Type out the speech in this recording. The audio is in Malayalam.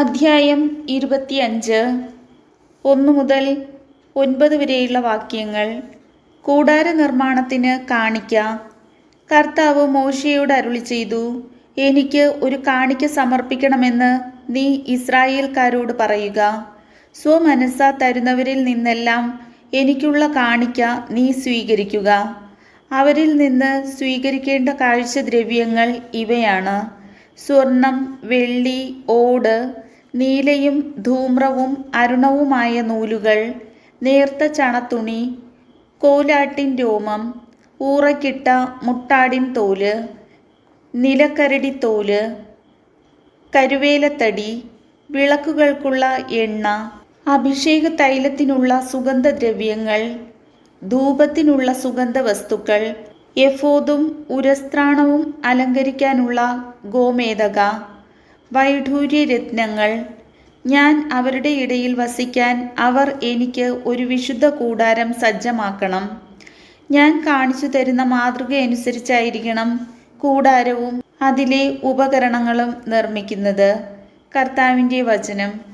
അധ്യായം ഇരുപത്തിയഞ്ച്. ഒന്ന് മുതൽ ഒൻപത് വരെയുള്ള വാക്യങ്ങൾ. കൂടാര നിർമ്മാണത്തിന് കാണിക്ക. കർത്താവ് മോശയോട് അരുളി ചെയ്തു എനിക്ക് ഒരു കാണിക്ക സമർപ്പിക്കണമെന്ന് നീ ഇസ്രായേൽക്കാരോട് പറയുക. സ്വമനസ തരുന്നവരിൽ നിന്നെല്ലാം എനിക്കുള്ള കാണിക്ക നീ സ്വീകരിക്കുക. അവരിൽ നിന്ന് സ്വീകരിക്കേണ്ട കാഴ്ച ദ്രവ്യങ്ങൾ ഇവയാണ്. സ്വർണം വെള്ളി ഓട് നീലയും ധൂമ്രവും അരുണവുമായ നൂലുകൾ നേർത്ത ചണത്തുണി കോലാട്ടിൻ രോമം ഊറക്കിട്ട മുട്ടാടിൻ തോൽ നിലക്കരടി തോൽ കരുവേലത്തടി വിളക്കുകൾക്കുള്ള എണ്ണ അഭിഷേക തൈലത്തിനുള്ള സുഗന്ധദ്രവ്യങ്ങൾ ധൂപത്തിനുള്ള സുഗന്ധ വസ്തുക്കൾ യഫോദും ഉരസ്ത്രാണവും അലങ്കരിക്കാനുള്ള ഗോമേതക വൈഢൂര്യരത്നങ്ങൾ ഞാൻ അവരുടെ ഇടയിൽ വസിക്കാൻ അവർ എനിക്ക് ഒരു വിശുദ്ധ കൂടാരം സജ്ജമാക്കണം. ഞാൻ കാണിച്ചു തരുന്ന മാതൃക അനുസരിച്ചായിരിക്കണം കൂടാരവും അതിലെ ഉപകരണങ്ങളും നിർമ്മിക്കുന്നത്. കർത്താവിന്റെ വചനം.